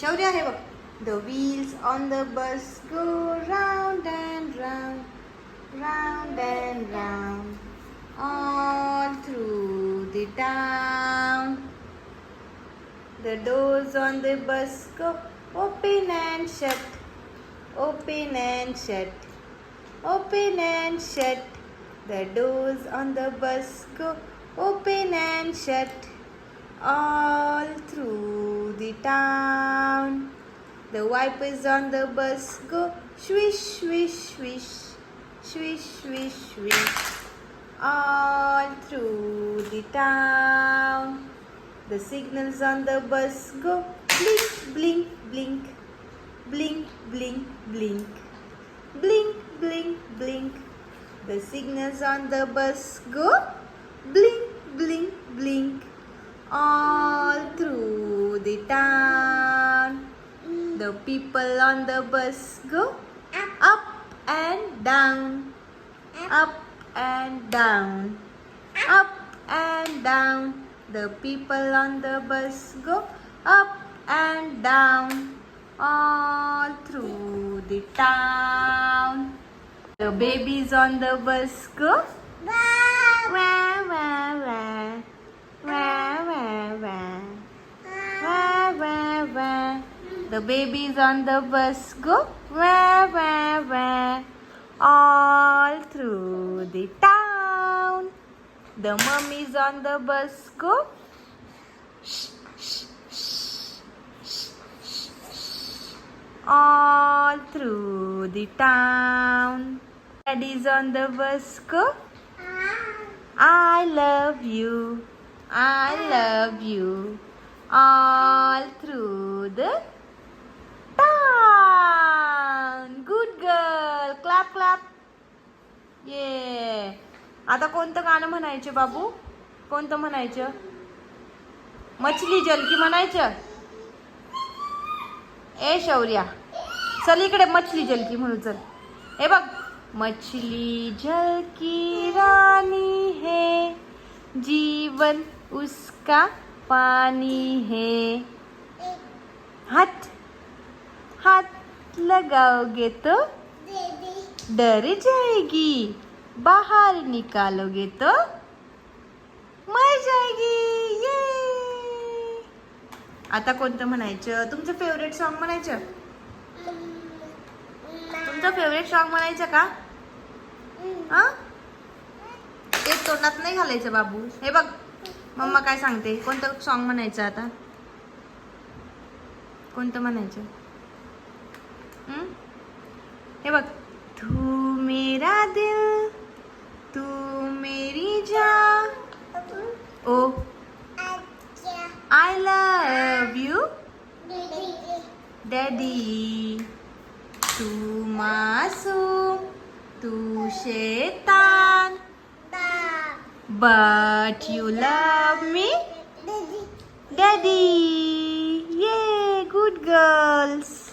शौर्य आहे बघ the wheels on the bus go round and round round and round all through the town. The doors on the bus go open and shut, open and shut, open and shut. The doors on the bus go open and shut all through the town. The wipers on the bus. Go swish, swish, swish. Swish, swish, swish. All through the town. The signals on the bus go blink, blink, blink. Blink, blink, blink. Blink, blink, blink. The signals on the bus go blink, blink, blink. All through the town. The people on the bus go up. and down, up. And down, up and down. The people on the bus go up and down all through the town. The babies on the bus go The babies on the bus go wah wah wah all through the town. The mummies on the bus go shh, shh, shh, shh, shh, all through the town. Daddies on the bus go I love you, I love you, all through ये. आता कोणतं गाणं म्हणायचं बाबू? कोणतं म्हणायचं? मछली जलकी म्हणायचं? ए शौर्या. चल इकडे मछली जलकी म्हणू चल. हे बघ. मछली जलकी राणी रानी है. जीवन उसका पानी है. हात. हात लगाओगे तो डर जाएगी। बाहर निकालोगे तो मर जाएगी। ये आता कोणतं म्हणायचं? तुमचं फेवरेट सॉन्ग म्हणायचं? तुमचं फेवरेट सॉन्ग म्हणायचं का? हा? ते तोंडात नाही घालायचं बाबू. हे बघ मम्मा काय सांगते? कोणतं सॉन्ग म्हणायचं आता? कोणतं म्हणायचं? ready. Tu masuk, tu setan. But you love me? Daddy. Daddy. Yay, good girls.